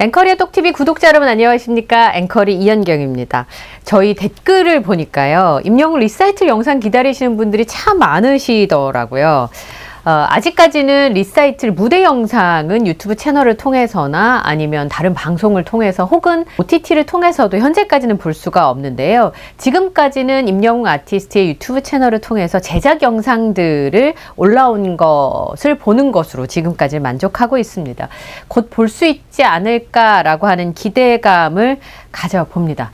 앵커리의 똑TV 구독자 여러분 안녕하십니까? 앵커리 이현경입니다. 저희 댓글을 보니까요. 임영웅 리사이틀 영상 기다리시는 분들이 참 많으시더라고요. 어, 아직까지는 리사이틀 무대 영상은 유튜브 채널을 통해서나 아니면 다른 방송을 통해서 혹은 OTT를 통해서도 현재까지는 볼 수가 없는데요. 지금까지는 임영웅 아티스트의 유튜브 채널을 통해서 제작 영상들을 올라온 것을 보는 것으로 지금까지 만족하고 있습니다. 곧 볼 수 있지 않을까라고 하는 기대감을 가져봅니다.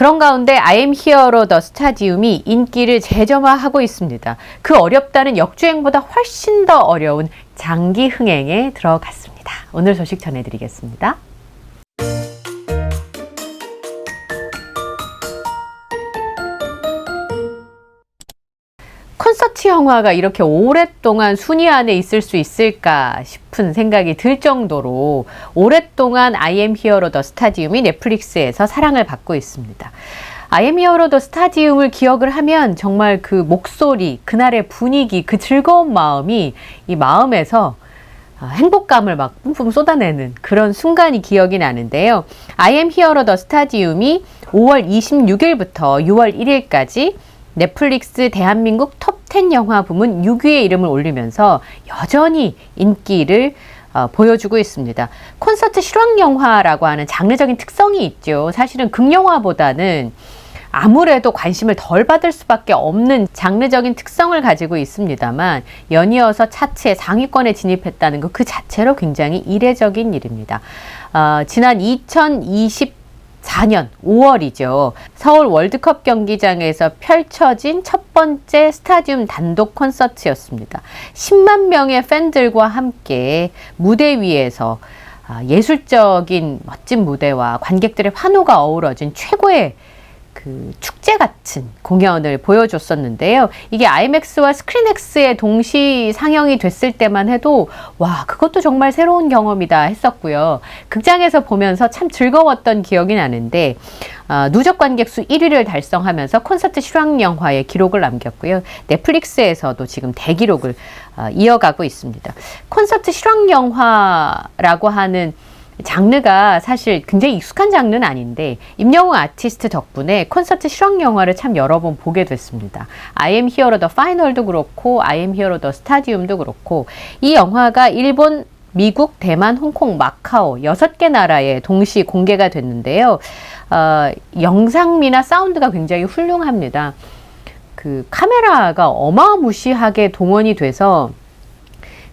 그런 가운데 am Hero the Stadium이 인기를 재점화하고 있습니다. 그 어렵다는 역주행보다 훨씬 더 어려운 장기 흥행에 들어갔습니다. 오늘 소식 전해드리겠습니다. 콘서트 영화가 이렇게 오랫동안 순위 안에 있을 수 있을까 싶은 생각이 들 정도로 오랫동안 am Hero the Stadium이 넷플릭스에서 사랑을 받고 있습니다. Am Hero the Stadium을 기억을 하면 정말 그 목소리, 그날의 분위기, 그 즐거운 마음이 이 마음에서 아, 행복감을 막 뿜뿜 쏟아내는 그런 순간이 기억이 나는데요. Am Hero the Stadium이 5월 26일부터 6월 1일까지 넷플릭스 대한민국 톱10 영화 부문 6위의 이름을 올리면서 여전히 인기를 어, 보여주고 있습니다. 콘서트 실황 영화라고 하는 장르적인 특성이 있죠. 사실은 극영화보다는 아무래도 관심을 덜 받을 수밖에 없는 장르적인 특성을 가지고 있습니다만 연이어서 차트의 상위권에 진입했다는 것 그 자체로 굉장히 이례적인 일입니다. 어, 지난 2020 4년 5월이죠. 서울 월드컵 경기장에서 펼쳐진 첫 번째 스타디움 단독 콘서트였습니다. 10만 명의 팬들과 함께 무대 위에서 아, 예술적인 멋진 무대와 관객들의 환호가 어우러진 최고의 그 축제 같은 공연을 보여줬었는데요. 이게 IMAX와 스크린X의 동시 상영이 됐을 때만 해도 와 그것도 정말 새로운 경험이다 했었고요. 극장에서 보면서 참 즐거웠던 기억이 나는데 어, 누적 관객 수 1위를 달성하면서 콘서트 실황 영화의 기록을 남겼고요. 넷플릭스에서도 지금 대기록을 어, 이어가고 있습니다. 콘서트 실황 영화라고 하는 장르가 사실 굉장히 익숙한 장르는 아닌데 임영웅 아티스트 덕분에 콘서트 실황 영화를 참 여러 번 보게 됐습니다. I am Hero the Final도 그렇고 I am Hero the Stadium도 그렇고 이 영화가 일본 미국, 대만, 홍콩, 마카오 여섯 개 나라에 동시 공개가 됐는데요. 어, 영상미나 사운드가 굉장히 훌륭합니다. 그 카메라가 어마무시하게 동원이 돼서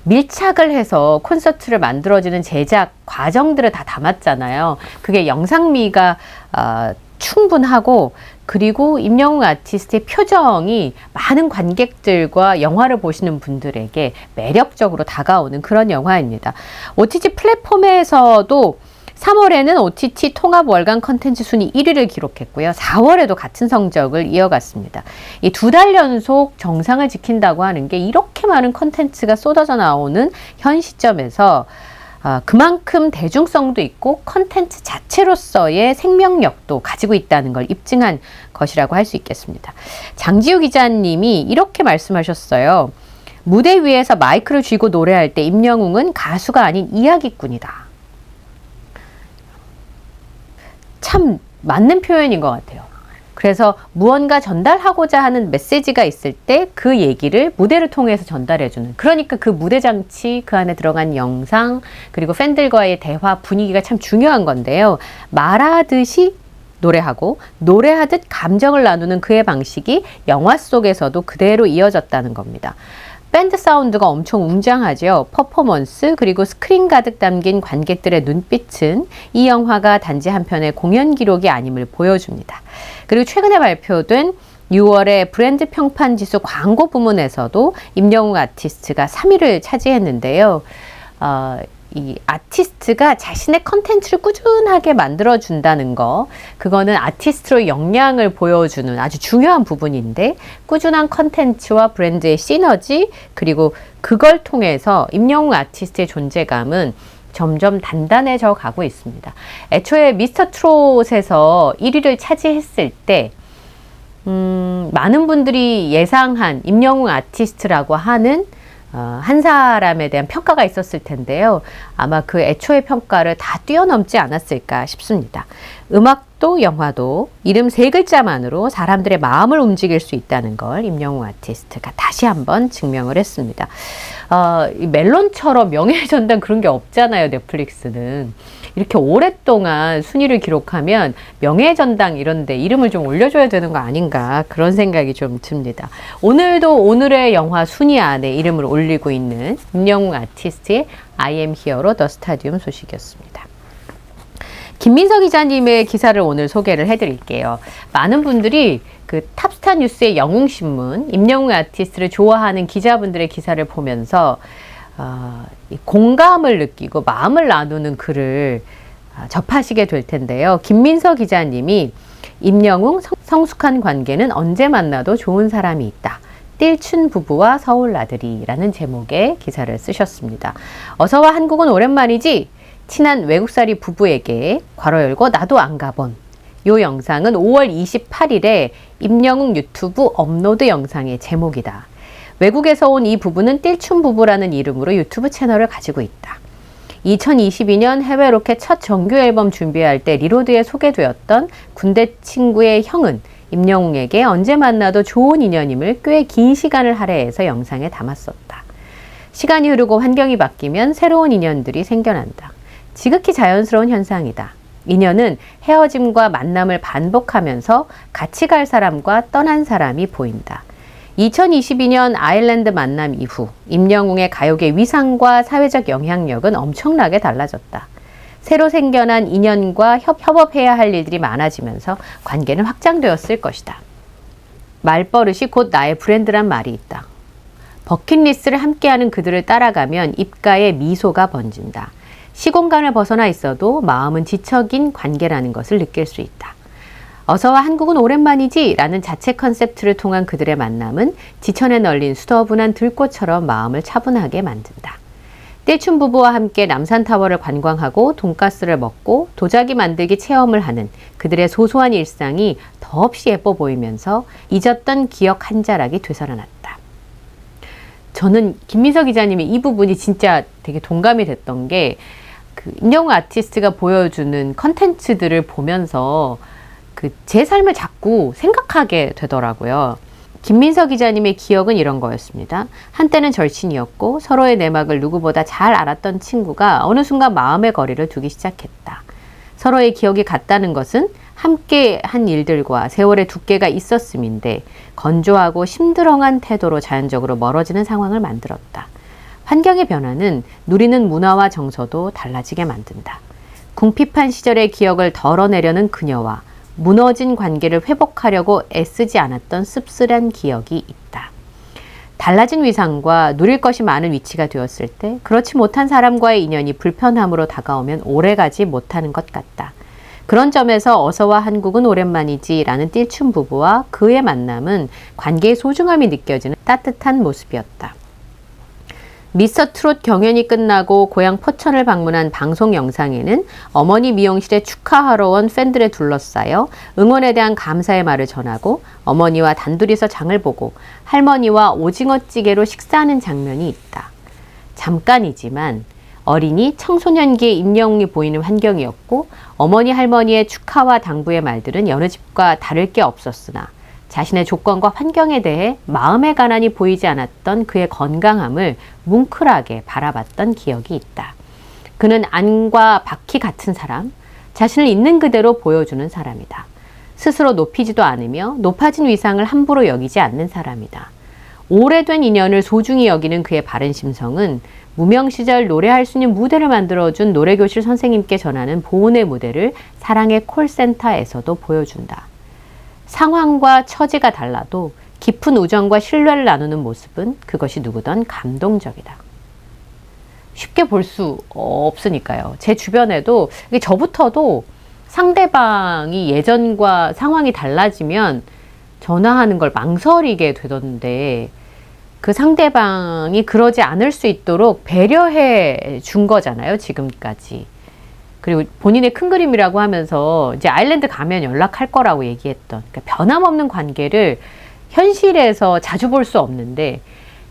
밀착을 해서 콘서트를 만들어지는 제작 과정들을 다 담았잖아요. 그게 영상미가 어, 충분하고 그리고 임영웅 아티스트의 표정이 많은 관객들과 영화를 보시는 분들에게 매력적으로 다가오는 그런 영화입니다. OTT 플랫폼에서도 3월에는 OTT 통합 월간 컨텐츠 순위 1위를 기록했고요. 4월에도 같은 성적을 이어갔습니다. 이 두 달 연속 정상을 지킨다고 하는 게 이렇게 많은 컨텐츠가 쏟아져 나오는 현 시점에서 아, 그만큼 대중성도 있고 컨텐츠 자체로서의 생명력도 가지고 있다는 걸 입증한 것이라고 할 수 있겠습니다. 장지우 기자님이 이렇게 말씀하셨어요. 무대 위에서 마이크를 쥐고 노래할 때 임영웅은 가수가 아닌 이야기꾼이다. 참 맞는 표현인 것 같아요. 그래서 무언가 전달하고자 하는 메시지가 있을 때 그 얘기를 무대를 통해서 전달해주는. 그러니까 그 무대 장치, 그 안에 들어간 영상, 그리고 팬들과의 대화 분위기가 참 중요한 건데요. 말하듯이 노래하고 노래하듯 감정을 나누는 그의 방식이 영화 속에서도 그대로 이어졌다는 겁니다. 밴드 사운드가 엄청 웅장하죠. 퍼포먼스 그리고 스크린 가득 담긴 관객들의 눈빛은 이 영화가 단지 한 편의 공연 기록이 아님을 보여줍니다. 그리고 최근에 발표된 6월에 브랜드 평판 지수 광고 부문에서도 임영웅 아티스트가 3위를 차지했는데요. 어, 이 아티스트가 자신의 컨텐츠를 꾸준하게 만들어 준다는 거 그거는 아티스트로 역량을 보여주는 아주 중요한 부분인데 꾸준한 컨텐츠와 브랜드의 시너지 그리고 그걸 통해서 임영웅 아티스트의 존재감은 점점 단단해져 가고 있습니다. 애초에 미스터 트롯에서 1위를 차지했을 때 음, 많은 분들이 예상한 임영웅 아티스트라고 하는 어, 한 사람에 대한 평가가 있었을 텐데요. 아마 그 애초의 평가를 다 뛰어넘지 않았을까 싶습니다. 음악 도 영화도 이름 세 글자만으로 사람들의 마음을 움직일 수 있다는 걸 임영웅 아티스트가 다시 한번 증명을 했습니다. 어, 이 멜론처럼 명예의 전당 그런 게 없잖아요, 넷플릭스는. 이렇게 오랫동안 순위를 기록하면 명예의 전당 이런데 이름을 좀 올려줘야 되는 거 아닌가 그런 생각이 좀 듭니다. 오늘도 오늘의 영화 순위 안에 이름을 올리고 있는 임영웅 아티스트의 I am Here로 더 스타디움 소식이었습니다. 김민석 기자님의 기사를 오늘 소개를 해드릴게요. 많은 분들이 그 탑스타 뉴스의 영웅신문, 임영웅 아티스트를 좋아하는 기자분들의 기사를 보면서 어, 공감을 느끼고 마음을 나누는 글을 어, 접하시게 될 텐데요. 김민석 기자님이 임영웅 성숙한 관계는 언제 만나도 좋은 사람이 있다. 띨춘 부부와 서울 나들이라는 제목의 기사를 쓰셨습니다. 어서와 한국은 오랜만이지? 친한 외국살이 부부에게 괄호 열고 나도 안 가본 요 영상은 5월 28일에 임영웅 유튜브 업로드 영상의 제목이다. 외국에서 온 이 부부는 띨춘 부부라는 이름으로 유튜브 채널을 가지고 있다. 2022년 해외 로켓 첫 정규 앨범 준비할 때 리로드에 소개되었던 군대 친구의 형은 임영웅에게 언제 만나도 좋은 인연임을 꽤 긴 시간을 할애해서 영상에 담았었다. 시간이 흐르고 환경이 바뀌면 새로운 인연들이 생겨난다. 지극히 자연스러운 현상이다. 인연은 헤어짐과 만남을 반복하면서 같이 갈 사람과 떠난 사람이 보인다. 2022년 아일랜드 만남 이후 임영웅의 가요계 위상과 사회적 영향력은 엄청나게 달라졌다. 새로 생겨난 인연과 협, 협업해야 할 일들이 많아지면서 관계는 확장되었을 것이다. 말버릇이 곧 나의 브랜드란 말이 있다. 버킷리스트를 함께하는 그들을 따라가면 입가에 미소가 번진다. 시공간을 벗어나 있어도 마음은 지척인 관계라는 것을 느낄 수 있다. 어서와 한국은 오랜만이지 라는 자체 컨셉트를 통한 그들의 만남은 지천에 널린 수더분한 들꽃처럼 마음을 차분하게 만든다. 떼춘 부부와 함께 남산타워를 관광하고 돈가스를 먹고 도자기 만들기 체험을 하는 그들의 소소한 일상이 더없이 예뻐 보이면서 잊었던 기억 한 자락이 되살아났다. 저는 김민석 기자님이 이 부분이 진짜 되게 동감이 됐던 게 그 임영웅 아티스트가 보여주는 컨텐츠들을 보면서 그 제 삶을 자꾸 생각하게 되더라고요. 김민서 기자님의 기억은 이런 거였습니다. 한때는 절친이었고 서로의 내막을 누구보다 잘 알았던 친구가 어느 순간 마음의 거리를 두기 시작했다. 서로의 기억이 같다는 것은 함께 한 일들과 세월의 두께가 있었음인데 건조하고 심드렁한 태도로 자연적으로 멀어지는 상황을 만들었다. 환경의 변화는 누리는 문화와 정서도 달라지게 만든다. 궁핍한 시절의 기억을 덜어내려는 그녀와 무너진 관계를 회복하려고 애쓰지 않았던 씁쓸한 기억이 있다. 달라진 위상과 누릴 것이 많은 위치가 되었을 때 그렇지 못한 사람과의 인연이 불편함으로 다가오면 오래가지 못하는 것 같다. 그런 점에서 어서와 한국은 오랜만이지 라는 띨춘 부부와 그의 만남은 관계의 소중함이 느껴지는 따뜻한 모습이었다. 미스터 트롯 경연이 끝나고 고향 포천을 방문한 방송 영상에는 어머니 미용실에 축하하러 온 팬들에 둘러싸여 응원에 대한 감사의 말을 전하고 어머니와 단둘이서 장을 보고 할머니와 오징어찌개로 식사하는 장면이 있다. 잠깐이지만 어린이 청소년기의 임영웅이 보이는 환경이었고 어머니 할머니의 축하와 당부의 말들은 여느 집과 다를 게 없었으나 자신의 조건과 환경에 대해 마음의 가난이 보이지 않았던 그의 건강함을 뭉클하게 바라봤던 기억이 있다. 그는 안과 바퀴 같은 사람, 자신을 있는 그대로 보여주는 사람이다. 스스로 높이지도 않으며 높아진 위상을 함부로 여기지 않는 사람이다. 오래된 인연을 소중히 여기는 그의 바른 심성은 무명 시절 노래할 수 있는 무대를 만들어준 노래교실 선생님께 전하는 보온의 무대를 사랑의 콜센터에서도 보여준다. 상황과 처지가 달라도 깊은 우정과 신뢰를 나누는 모습은 그것이 누구든 감동적이다. 쉽게 볼 수 없으니까요. 제 주변에도 저부터도 상대방이 예전과 상황이 달라지면 전화하는 걸 망설이게 되던데 그 상대방이 그러지 않을 수 있도록 배려해 준 거잖아요. 지금까지. 그리고 본인의 큰 그림이라고 하면서 이제 아일랜드 가면 연락할 거라고 얘기했던 그러니까 변함없는 관계를 현실에서 자주 볼 수 없는데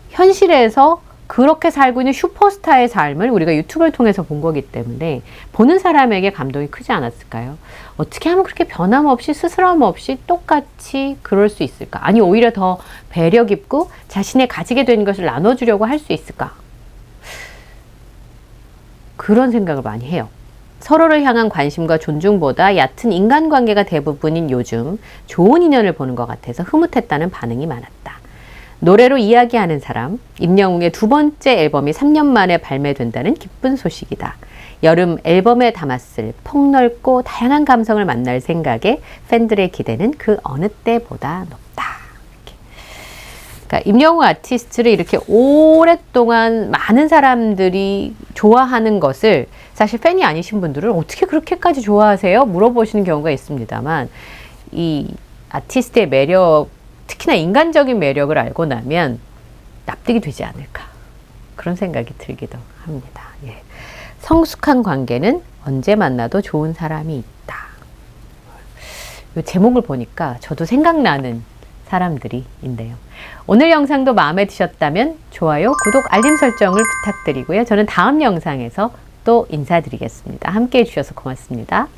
현실에서 그렇게 살고 있는 슈퍼스타의 삶을 우리가 유튜브를 통해서 본 거기 때문에 보는 사람에게 감동이 크지 않았을까요? 어떻게 하면 그렇게 변함없이 스스럼 없이 똑같이 그럴 수 있을까? 아니 오히려 더 배려 깊고 자신의 가지게 된 것을 나눠주려고 할 수 있을까? 그런 생각을 많이 해요. 서로를 향한 관심과 존중보다 얕은 인간관계가 대부분인 요즘 좋은 인연을 보는 것 같아서 흐뭇했다는 반응이 많았다. 노래로 이야기하는 사람, 임영웅의 두 번째 앨범이 3년 만에 발매된다는 기쁜 소식이다. 여름 앨범에 담았을 폭넓고 다양한 감성을 만날 생각에 팬들의 기대는 그 어느 때보다 높다. 그러니까 임영웅 아티스트를 이렇게 오랫동안 많은 사람들이 좋아하는 것을 사실 팬이 아니신 분들은 어떻게 그렇게까지 좋아하세요? 물어보시는 경우가 있습니다만 이 아티스트의 매력, 특히나 인간적인 매력을 알고 나면 납득이 되지 않을까 그런 생각이 들기도 합니다. 예. 성숙한 관계는 언제 만나도 좋은 사람이 있다. 이 제목을 보니까 저도 생각나는 사람들이 있네요. 오늘 영상도 마음에 드셨다면 좋아요, 구독, 알림 설정을 부탁드리고요. 저는 다음 영상에서 또 인사드리겠습니다. 함께 해주셔서 고맙습니다.